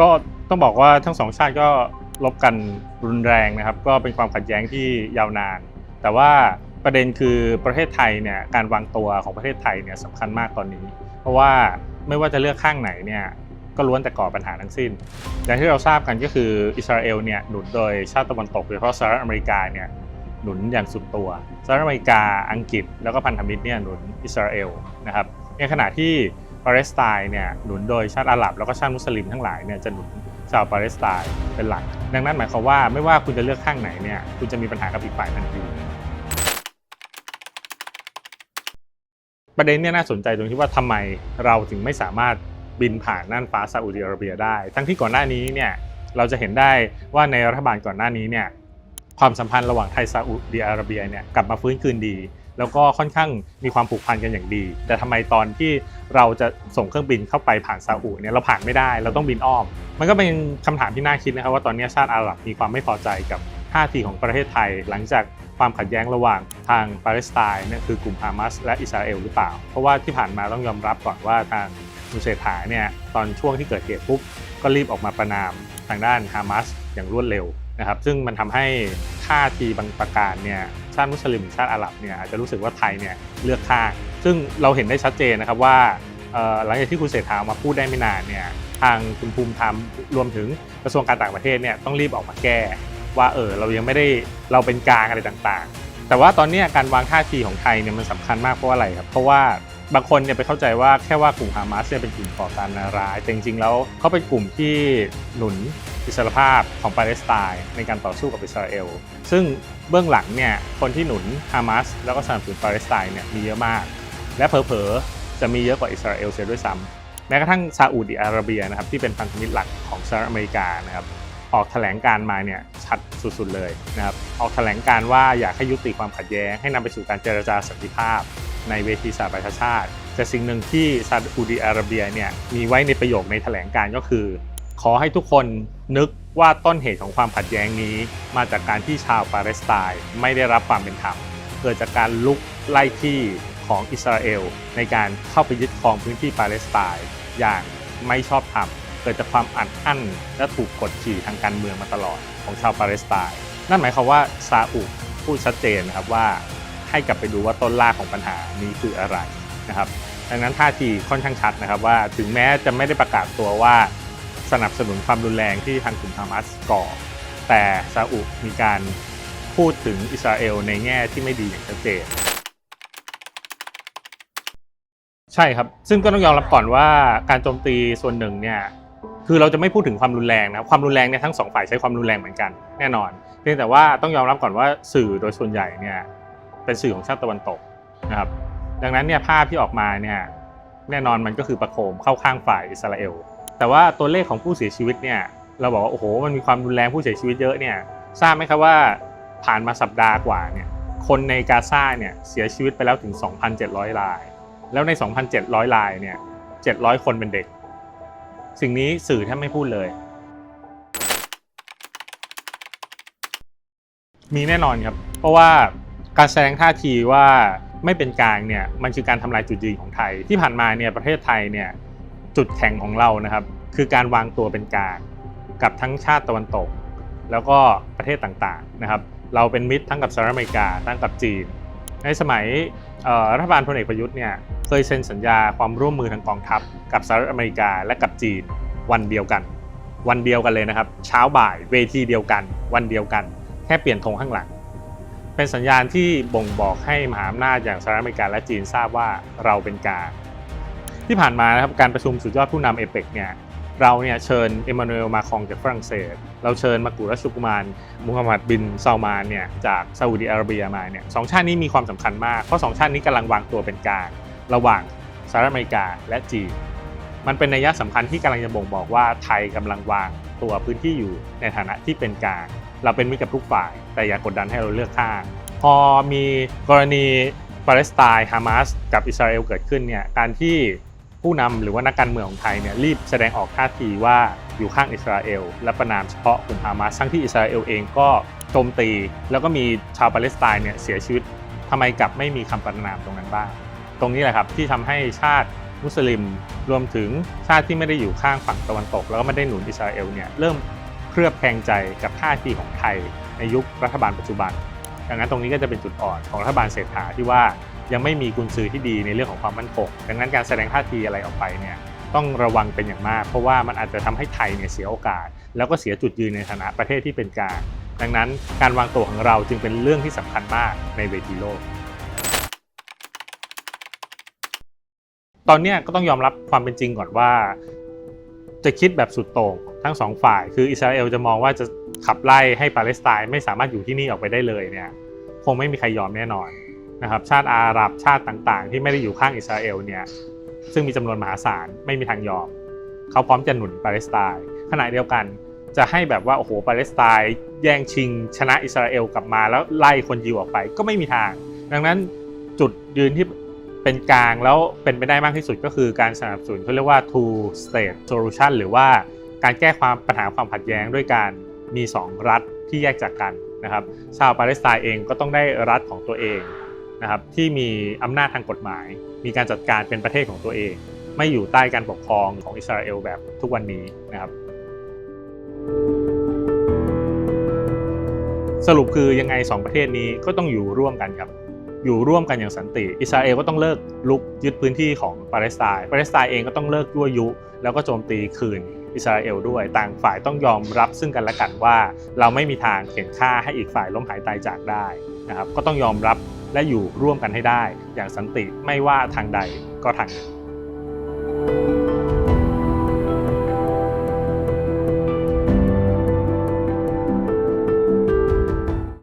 ก็ต้องบอกว่าทั้งสองชาติก็ลบกันรุนแรงนะครับ ก็เป็นความขัดแย้งที่ยาวนาน แต่ว่าประเด็นคือประเทศไทยเนี่ยการวางตัวของประเทศไทยเนี่ยสำคัญมากตอนนี้ เพราะว่าไม่ว่าจะเลือกข้างไหนเนี่ยก็ล้วนแต่ก่อปัญหาทั้งสิ้น อย่างที่เราทราบกันก็คืออิสราเอลเนี่ยหนุนโดยชาติตะวันตกโดยเฉพาะสหรัฐอเมริกาเนี่ยหนุนอย่างสุดตัวสหรัฐอเมริกาอังกฤษ แล้วก็พันธมิตรเนี่ยหนุนอิสราเอลนะครับในขณะที่ ปาเลสไตน์เนี่ยหนุนโดยชาติอาหรับแล้วก็ชาติมุสลิมทั้งหลายเนี่ยจะหนุนชาวปาเลสไตน์เป็นหลัก ดังนั้นหมายความว่าไม่ว่าคุณจะเลือกข้างไหนเนี่ยคุณจะมีปัญหากับอีกฝ่ายทันทีประเด็นเนี่ยน่าสนใจตรงที่ว่าทำไมเราถึงไม่สามารถบินผ่านน่านฟ้าซาอุดิอาระเบียได้ ทั้งที่ก่อนหน้านี้เนี่ยเราจะเห็นได้ว่าในรัฐบาลก่อนหน้านี้เนี่ยความสัมพันธ์ระหว่างไทยซาอุดิอาระเบียเนี่ยกลับมาฟื้นคืนดี แล้วก็ค่อนข้างมีความผูกพันกันอย่างดี แต่ทำไมตอนที่เราจะส่งเครื่องบินเข้าไปผ่านซาอุเนี่ยเราผ่านไม่ได้เราต้องบินอ้อม มันก็เป็นคำถามที่น่าคิดนะครับว่าตอนนี้ชาติอาหรับมีความไม่พอใจกับท่าทีของประเทศไทย หลังจากความขัดแย้งระหว่างทางปาเลสไตน์เนี่ยคือกลุ่มฮามาสและอิสราเอลหรือเปล่า เพราะว่าที่ผ่านมาต้องยอมรับก่อนว่าทางมุเซถาเนี่ยตอนช่วงที่เกิดเหตุปุ๊บก็รีบออกมาประนามทางด้านฮามาสอย่างรวดเร็วนะครับซึ่งมันทำให้ท่าทีบางประการเนี่ย ชาติมุสลิมชาติอาหรับเนี่ยอาจจะรู้สึกว่าไทยเนี่ยเลือกข้าง ซึ่งเราเห็นได้ชัดเจนนะครับว่าหลังจากที่คุณเศรษฐาออกมาพูดได้ไม่นานเนี่ยทางคุณภูมิธรรมรวมถึงกระทรวงการต่างประเทศเนี่ยต้องรีบออกมาแก้ ว่าเออเรายังไม่ได้เราเป็นกลางอะไรต่างๆ แต่ว่าตอนนี้การวางท่าทีของไทยเนี่ยมันสำคัญมากเพราะอะไรครับเพราะว่า บางคนเนี่ยไปเข้าใจว่าแค่ว่ากลุ่มฮามาสเนี่ยเป็นกลุ่มก่อการร้าย แต่จริงๆแล้วเขาเป็นกลุ่มที่หนุนอิสรภาพของปาเลสไตน์ในการต่อสู้กับอิสราเอล ซึ่งเบื้องหลังเนี่ยคนที่หนุนฮามาสแล้วก็สนับสนุนปาเลสไตน์เนี่ยมีเยอะมาก และเผลอๆจะมีเยอะกว่าอิสราเอลเสียด้วยซ้ำแม้กระทั่งซาอุดิอาระเบียนะครับที่เป็นพันธมิตรหลักของสหรัฐอเมริกานะครับออกแถลงการมาเนี่ยชัดสุดๆเลยนะครับออกแถลงการว่าอยากให้ยุติความขัดแย้งให้นำไปสู่การเจรจาสันติภาพ ในเวทีสหประชาชาติ แต่สิ่งหนึ่งที่ซาอุดิอาระเบียเนี่ยมีไว้ในประโยคในแถลงการก็คือ ขอให้ทุกคนนึกว่าต้นเหตุของความขัดแย้งนี้ มาจากการที่ชาวปาเลสไตน์ไม่ได้รับความเป็นธรรมเกิดจากการลุกไล่ที่ของอิสราเอลในการเข้าไปยึดครองพื้นที่ปาเลสไตน์อย่างไม่ชอบธรรมเกิดจากความอัดอั้นและถูกกดขี่ทางการเมืองมาตลอดของชาวปาเลสไตน์นั่นหมายความว่าซาอุพูดชัดเจนนะครับว่า ให้กลับไปดูว่าต้นรากของปัญหานี้คืออะไรนะครับดังนั้นท่าทีค่อนข้างชัดนะครับว่าถึงแม้จะไม่ได้ประกาศตัวว่าสนับสนุนความรุนแรงที่ทางกลุ่มฮามาสก่อ แต่ซาอุมีการพูดถึงอิสราเอลในแง่ที่ไม่ดีอย่างชัดเจนใช่ครับ ซึ่งก็ต้องยอมรับก่อนว่าการโจมตีส่วนหนึ่งเนี่ยคือเราจะไม่พูดถึงความรุนแรงนะความรุนแรงเนี่ยทั้งสองฝ่ายใช้ความรุนแรงเหมือนกันแน่นอน เพียงแต่ว่าต้องยอมรับก่อนว่าสื่อโดยส่วนใหญ่เนี่ย เป็นสื่อของชาติตะวันตกนะครับ ดังนั้นเนี่ยภาพที่ออกมาเนี่ยแน่นอนมันก็คือประโคมเข้าข้างฝ่ายอิสราเอล แต่ว่าตัวเลขของผู้เสียชีวิตเนี่ยเราบอกว่าโอ้โหมันมีความรุนแรงผู้เสียชีวิตเยอะเนี่ยทราบไหมครับว่าผ่านมาสัปดาห์กว่าเนี่ยคนในกาซาเนี่ยเสียชีวิตไปแล้วถึง 2,700 ราย แล้วใน 2,700 รายเนี่ย700 คนเป็นเด็ก สิ่งนี้สื่อแทบไม่พูดเลย มีแน่นอนครับ เพราะว่า การแสดงท่าทีว่าไม่เป็นกลางเนี่ยมันคือการทำลายจุดยืนของไทย ที่ผ่านมาเนี่ยประเทศไทยเนี่ยจุดแข็งของเรานะครับ คือการวางตัวเป็นกลางกับทั้งชาติตะวันตก แล้วก็ประเทศต่างๆนะครับ เราเป็นมิตรทั้งกับสหรัฐอเมริกาทั้งกับจีน ในสมัยรัฐบาลพลเอกประยุทธ์เนี่ยเคยเซ็นสัญญาความร่วมมือทางกองทัพ กับสหรัฐอเมริกาและกับจีนวันเดียวกัน วันเดียวกันเลยนะครับ เช้าบ่ายเวทีเดียวกัน วันเดียวกัน แค่เปลี่ยนธงข้างหลัง เป็นสัญญาณที่บ่งบอกให้มหาอำนาจอย่างสหรัฐอเมริกาและจีนทราบว่าเราเป็นกลางที่ผ่านมานะครับการประชุมสุดยอดผู้นำเอเปกเนี่ยเราเนี่ยเชิญเอมานูเอลมาคองจากฝรั่งเศส เราเชิญมากุรัชกุมารมูฮัมหมัดบินซาลมานเนี่ยจากซาอุดิอาระเบียมาเนี่ยสองชาตินี้มีความสำคัญมาก เพราะสองชาตินี้กำลังวางตัวเป็นกลางระหว่างสหรัฐอเมริกาและจีน มันเป็นนัยสำคัญที่กำลังจะบ่งบอกว่าไทยกำลังวางตัวพื้นที่อยู่ในฐานะที่เป็นกลาง เราเป็นมิตรกับทุกฝ่าย แต่อย่ากดดันให้เราเลือกข้าง พอมีกรณีปาเลสไตน์ฮามาสกับอิสราเอลเกิดขึ้นเนี่ยการที่ผู้นำหรือว่านักการเมืองของไทยเนี่ยรีบแสดงออกท่าทีว่าอยู่ข้างอิสราเอลและประนามเฉพาะกลุ่มฮามาสทั้งที่อิสราเอลเองก็โจมตี แล้วก็มีชาวปาเลสไตน์เนี่ยเสียชีวิตทำไมกลับไม่มีคำประนามตรงนั้นบ้าง ตรงนี้แหละครับที่ทำให้ชาติมุสลิม รวมถึงชาติที่ไม่ได้อยู่ข้างฝั่งตะวันตก แล้วก็ไม่ได้หนุนอิสราเอลเนี่ยเริ่ม เคลือบแคลงใจกับท่าทีของไทยในยุครัฐบาลปัจจุบัน ดังนั้นตรงนี้ก็จะเป็นจุดอ่อนของรัฐบาลเศรษฐาที่ว่ายังไม่มีกุญซือที่ดีในเรื่องของความมั่นคง ดังนั้นการแสดงท่าทีอะไรออกไปเนี่ยต้องระวังเป็นอย่างมาก เพราะว่ามันอาจจะทำให้ไทยเนี่ยเสียโอกาส แล้วก็เสียจุดยืนในฐานะประเทศที่เป็นกลางดังนั้นการวางตัวของเราจึงเป็นเรื่องที่สำคัญมากในเวทีโลก ตอนนี้ก็ต้องยอมรับความเป็นจริงก่อนว่า จะคิดแบบสุดโต่งทั้งสองฝ่าย คืออิสราเอลจะมองว่าจะขับไล่ให้ปาเลสไตน์ไม่สามารถอยู่ที่นี่ออกไปได้เลยเนี่ยคงไม่มีใครยอมแน่นอนนะครับชาติอาหรับชาติต่างๆ ที่ไม่ได้อยู่ข้างอิสราเอลเนี่ยซึ่งมีจำนวนมหาศาลไม่มีทางยอม เขาพร้อมจะหนุนปาเลสไตน์ขณะเดียวกันจะให้แบบว่าโอ้โหปาเลสไตน์แย่งชิง ชนะอิสราเอลกลับมาแล้วไล่คนยิวออกไปก็ไม่มีทาง ดังนั้นจุดยืนที่ เป็นกลางแล้วเป็นไปได้มากที่สุดก็คือการสนับสนุนเขาเรียกว่า two state solution หรือว่าการแก้ความปัญหาความขัดแย้งด้วยการมี 2 รัฐที่แยกจากกันนะครับ ชาวปาเลสไตน์เองก็ต้องได้รัฐของตัวเองนะครับที่มีอำนาจทางกฎหมาย มีการจัดการเป็นประเทศของตัวเอง ไม่อยู่ใต้การปกครองของอิสราเอลแบบทุกวันนี้นะครับสรุปคือยังไง 2 ประเทศนี้ก็ต้องอยู่ร่วมกันครับ อยู่ร่วมกันอย่างสันติ อิสราเอลก็ต้องเลิกลุกยึดพื้นที่ของปาเลสไตน์ปาเลสไตน์เองก็ต้องเลิกยั่วยุ แล้วก็โจมตีคืนอิสราเอลด้วย ต่างฝ่ายต้องยอมรับซึ่งกันและกันว่า เราไม่มีทางเข็นฆ่าให้อีกฝ่ายล้มหายตายจากได้นะครับก็ต้องยอมรับและอยู่ร่วมกันให้ได้ อย่างสันติไม่ว่าทางใดก็ทางหนึ่ง